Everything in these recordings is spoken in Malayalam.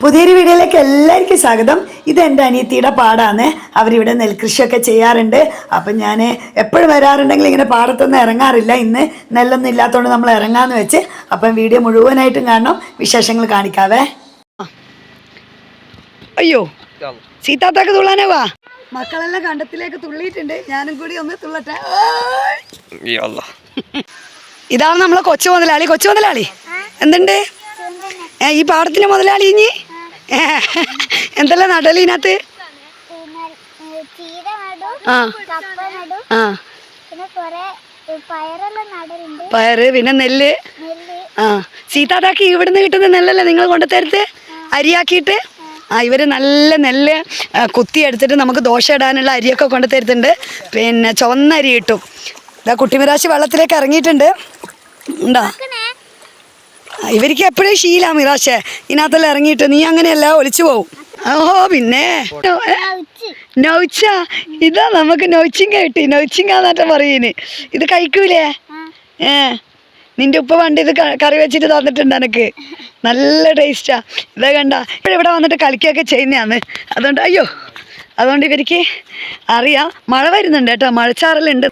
പുതിയൊരു വീഡിയോയിലേക്ക് എല്ലാവർക്കും സ്വാഗതം. ഇത് എന്റെ അനിയത്തിയുടെ പാടാണ്. അവരിവിടെ നെൽകൃഷിയൊക്കെ ചെയ്യാറുണ്ട്. അപ്പം ഞാൻ എപ്പോഴും വരാറുണ്ടെങ്കിൽ ഇങ്ങനെ പാടത്തൊന്നും ഇറങ്ങാറില്ല. ഇന്ന് നെല്ലൊന്നും ഇല്ലാത്തതുകൊണ്ട് നമ്മൾ ഇറങ്ങാന്ന് വെച്ച് അപ്പം വീഡിയോ മുഴുവനായിട്ടും കാണണം. വിശേഷങ്ങൾ കാണിക്കാവേ. അയ്യോ. സീതാത്താക്ക് തുള്ളാനേ വാ. മക്കളെല്ലാം കണ്ടത്തിലേക്ക് തുള്ളിയിട്ടുണ്ട്. ഞാനും കൂടി ഒന്ന് തുള്ളട്ടെ. ഇതാണ് നമ്മളെ കൊച്ചു മുതലാളി. കൊച്ചു മുതലാളി. എന്തുണ്ട്? ഈ പാടത്തിന്റെ മുതലാളി ഇനി? എന്തെല്ലാം നടൽ ഇതിനകത്ത്? ആ. ആ. പയറ് പിന്നെ നെല്ല്. ആ. സീതാതാക്കി ഇവിടുന്ന് കിട്ടുന്ന നെല്ലല്ലേ നിങ്ങൾ കൊണ്ടുതരുത്ത് അരിയാക്കിയിട്ട്? ആ. ഇവർ നല്ല നെല്ല് കുത്തി എടുത്തിട്ട് നമുക്ക് ദോശ ഇടാനുള്ള അരിയൊക്കെ കൊണ്ടു തരുന്നുണ്ട് പിന്നെ ചുവന്ന അരി കിട്ടും ഇതാ കുട്ടിമിരാശി വെള്ളത്തിലേക്ക് ഇറങ്ങിയിട്ടുണ്ട്. ഉണ്ടോ? ഇവർക്ക് എപ്പോഴും ശീല മിറാശേ? ഇതിനകത്തെല്ലാം ഇറങ്ങിയിട്ട് നീ അങ്ങനെയല്ല ഒലിച്ചു പോവും. ഓഹോ പിന്നെ? നൗച്ച ഇതാ നമുക്ക് നൗച്ചിങ്ക കിട്ടി. നൗച്ചിങ്ക എന്നിട്ട് പറയുന്നു ഇത് കഴിക്കൂലേ? ഏ നിന്റെ ഉപ്പ വണ്ടി ഇത് കറി വെച്ചിട്ട് തന്നിട്ടുണ്ട് എനിക്ക്. നല്ല ടേസ്റ്റാ. ഇതാ കണ്ട. ഇവിടെ വന്നിട്ട് കളിക്കുകയൊക്കെ ചെയ്യുന്നതാണ് അതുകൊണ്ട് അയ്യോ അതുകൊണ്ട് ഇവർക്ക് അറിയാം. മഴ വരുന്നുണ്ട് കേട്ടോ. മഴച്ചാറലുണ്ട്.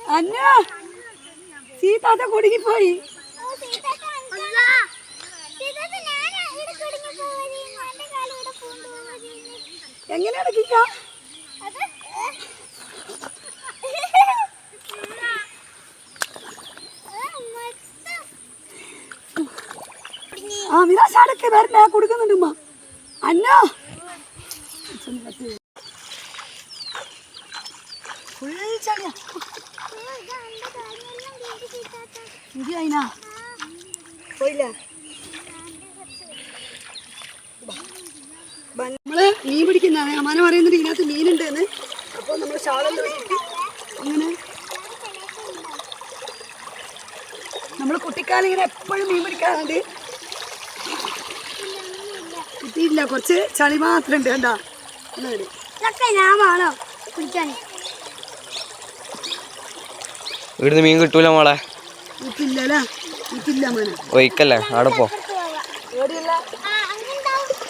അന്ന സീതാത്ത കുടുങ്ങിപ്പോയി എങ്ങനെ അടക്കിക്ക ആ നിരാശാടൊക്കെ വരണേ കൊടുക്കുന്നുണ്ട് ഉമ്മ. അന്ന അതിനാ പോയില്ല. നമ്മൾ മീൻ പിടിക്കുന്നതാണ് അമ്മാനെ പറയുന്നത് ഇതിനകത്ത് മീനുണ്ടെന്ന്. അപ്പോൾ നമ്മൾ ഷാളെല്ലാം വെച്ചിട്ട് അങ്ങനെ നമ്മൾ കുട്ടിക്കാലം ഇങ്ങനെ എപ്പോഴും മീൻ പിടിക്കാറുണ്ട്. കിട്ടിയില്ല കുറച്ച് ചളി മാത്രം ഉണ്ട് കണ്ടാ ഞാൻ വേണോ? പിടിക്കാൻ ഇവിടുന്ന് മീൻ കിട്ടൂല മോളെ. ഒഴിക്കല്ലേ? അവിടെ പോ.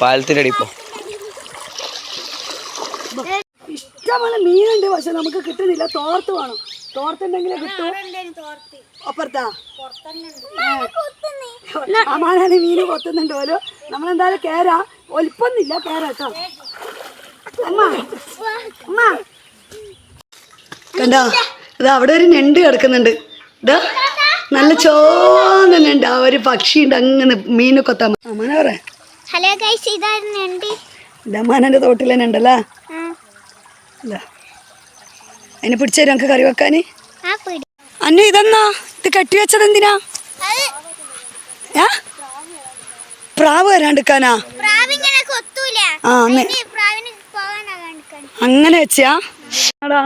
പാലത്തിന്റെ അടി പോ. ഇഷ്ടമാണ് മീനുണ്ട് പക്ഷെ നമുക്ക് കിട്ടുന്നില്ല. തോർത്ത് വേണം. തോർത്തുണ്ടെങ്കിലേ കിട്ടൂ. അപ്പുറത്താ. അമാനാണ് മീന് കൊത്തുന്നുണ്ട് ഓരോ നമ്മളെന്തായാലും കേരാ ഒലിപ്പൊന്നില്ല കേര കേട്ടോ. അമ്മ അമ്മ. കണ്ടോ? ഇത് അവിടെ ഒരു ഞണ്ട് കിടക്കുന്നുണ്ട്. ഇതാ. നല്ല ചോന്നുണ്ട് ആ ഒരു പക്ഷിയുണ്ട് അങ്ങനെ മീന് കൊത്താൻ അമ്മനെ പറയാ ഹലോ ഗൈസ് ഇതായിരുന്നു തോട്ടിൽ തന്നെ ഉണ്ടല്ലോ. അതിനെ പിടിച്ചു നമുക്ക് കറി വെക്കാൻ പിടി അന്നു ഇതെന്നാ? ഇത് കെട്ടിവെച്ചത് എന്തിനാ? ഏ? പ്രാവ് വരാണ്ടിക്കാനാ ആ അന്ന് അങ്ങനെ വെച്ചാ? ആടാ.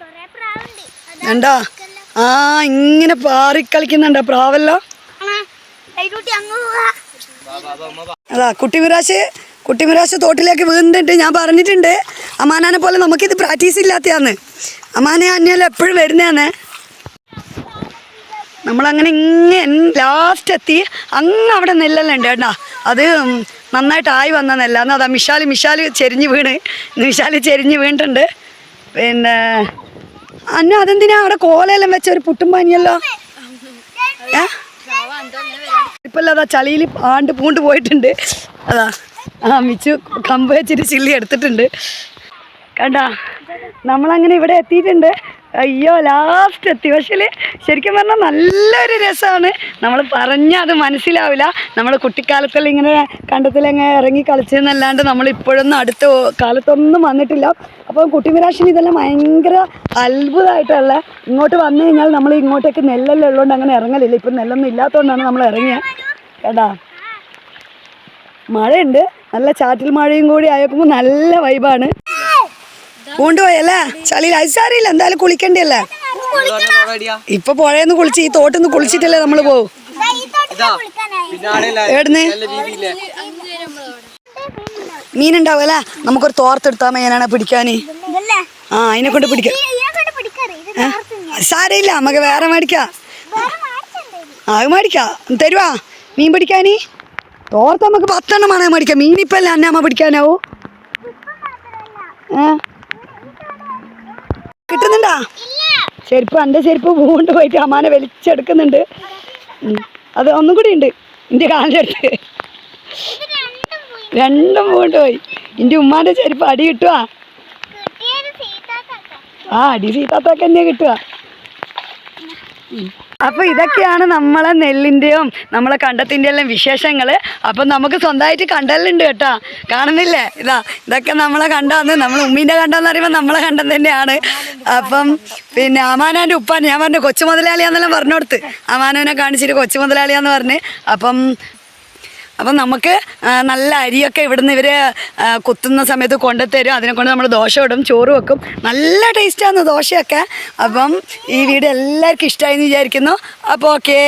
കൊറേ പ്രാവുണ്ട്. വേണ്ടാ ആ ഇങ്ങനെ പാറി കളിക്കുന്നുണ്ട് പ്രാവല്ലോ. അതാ കുട്ടിമിരാശ് കുട്ടിമിരാശ് തോട്ടിലേക്ക് വീണിട്ടുണ്ട്. ഞാൻ പറഞ്ഞിട്ടുണ്ട് അമാനാനെ പോലെ നമുക്കിത് പ്രാക്ടീസ് ഇല്ലാത്തയാന്ന്. അമാനെ അന്യാലും എപ്പോഴും വരുന്നതാണ് നമ്മളങ്ങനെ ഇങ്ങനെ ലാസ്റ്റ് എത്തി അങ്ങ് അവിടെ നെല്ലെല്ലാം ഉണ്ട് കേട്ടാ. അത് നന്നായിട്ടായി വന്ന നെല്ലാന്ന്. അതാ മിഷാൽ മിഷാൽ ചെരിഞ്ഞ് വീണ്. മിഷാൽ ചെരിഞ്ഞ് വീണിട്ടുണ്ട്. പിന്നെ അന്ന അതെന്തിനാ അവിടെ കോലയെല്ലാം വെച്ച ഒരു പുട്ടും പനിയല്ലോ? ഏ? ഇപ്പൊ അതാ ചളിയിൽ ആണ്ട് പൂണ്ട് പോയിട്ടുണ്ട്. അതാ ആ മിച്ചു കമ്പ് വെച്ചിട്ട് ചില്ലി എടുത്തിട്ടുണ്ട്. കണ്ടാ നമ്മളങ്ങനെ ഇവിടെ എത്തിയിട്ടുണ്ട്. അയ്യോ ലാസ്റ്റ് എത്തി. പക്ഷേ ശരിക്കും പറഞ്ഞാൽ നല്ലൊരു രസമാണ് നമ്മൾ പറഞ്ഞാൽ അത് മനസ്സിലാവില്ല. നമ്മൾ കുട്ടിക്കാലത്തിൽ ഇങ്ങനെ കണ്ടത്തിലങ്ങ് ഇറങ്ങി കളിച്ചെന്നല്ലാണ്ട് നമ്മൾ ഇപ്പോഴൊന്നും അടുത്ത കാലത്തൊന്നും വന്നിട്ടില്ല. അപ്പോൾ കുട്ടിമിരാശിന് ഇതെല്ലാം ഭയങ്കര അത്ഭുതമായിട്ടുള്ള ഇങ്ങോട്ട് വന്നു കഴിഞ്ഞാൽ നമ്മൾ ഇങ്ങോട്ടേക്ക് നെല്ലെല്ലാം ഉള്ളതുകൊണ്ട് അങ്ങനെ ഇറങ്ങലില്ല. ഇപ്പം നെല്ലൊന്നും ഇല്ലാത്തതുകൊണ്ടാണ് നമ്മൾ ഇറങ്ങിയത് കേട്ടാ? മഴയുണ്ട്. നല്ല ചാറ്റൽ മഴയും കൂടി ആയപ്പോൾ നല്ല വൈബാണ് പൂണ്ടുപോയല്ലേ ചളിയിൽ അത് സാറിയില്ല എന്തായാലും കുളിക്കണ്ടല്ലേ? ഇപ്പൊ പുഴയെന്ന് കുളിച്ച് ഈ തോട്ടിന്ന് കുളിച്ചിട്ടല്ലേ നമ്മൾ പോവും. എവിടുന്ന്? മീനുണ്ടാവുമല്ലേ? നമുക്കൊരു തോർത്തെടുത്താ മീനാണ് പിടിക്കാന്. ആ അതിനെ കൊണ്ട് പിടിക്കാം. സാരയില്ല നമുക്ക് വേറെ മേടിക്കാം. അത് മേടിക്കാം. തരുവാ. മീൻ പിടിക്കാന്? തോർത്ത് നമുക്ക് പത്തെണ്ണം വേണേ മേടിക്കാം. മീനിപ്പല്ലേ അന്നെ അമ്മ പിടിക്കാനാവൂ. ഏ? ഇല്ല ചെരുപ്പ് എന്റെ ചെരുപ്പ് പൂണ്ട് പോയിട്ട് അമ്മാനെ വലിച്ചെടുക്കുന്നുണ്ട്. അത് ഒന്നും കൂടി ഉണ്ട്. എന്റെ കാലിലെടുത്ത് രണ്ടും പൂണ്ട് പോയി. എന്റെ ഉമ്മാന്റെ ചെരുപ്പ് അടി സീതാക്കാക്ക ആ അടി സീതാത്തൊക്കെ തന്നെ കിട്ടുക അപ്പൊ ഇതൊക്കെയാണ് നമ്മളെ നെല്ലിന്റെയും നമ്മളെ കണ്ടത്തിന്റെ എല്ലാം വിശേഷങ്ങൾ അപ്പൊ നമുക്ക് സ്വന്തമായിട്ട് കണ്ടലുണ്ട് കേട്ടോ. കാണുന്നില്ലേ? ഇതാ ഇതൊക്കെ നമ്മളെ കണ്ടാന്ന്. നമ്മൾ ഉമ്മീന്റെ കണ്ടെന്ന് പറയുമ്പോൾ നമ്മളെ കണ്ടം തന്നെയാണ്. അപ്പം പിന്നെ അമാനാന്റെ ഉപ്പാൻ ഞാൻ പറഞ്ഞു കൊച്ചു മുതലാളിയാന്നെല്ലാം പറഞ്ഞു കൊടുത്ത് അമാനോനെ കാണിച്ചിട്ട് കൊച്ചു മുതലാളിയാന്ന് പറഞ്ഞ്. അപ്പം അപ്പം നമുക്ക് നല്ല അരിയൊക്കെ ഇവിടുന്ന് ഇവർ കുത്തുന്ന സമയത്ത് കൊണ്ടുത്തരും അതിനെ കൊണ്ട് നമ്മൾ ദോശ ഇടും ചോറ് വെക്കും. നല്ല ടേസ്റ്റാണ് ദോശയൊക്കെ. അപ്പം ഈ വീഡിയോ എല്ലാവർക്കും ഇഷ്ടമായി എന്ന് വിചാരിക്കുന്നു. അപ്പോൾ ഓക്കേ.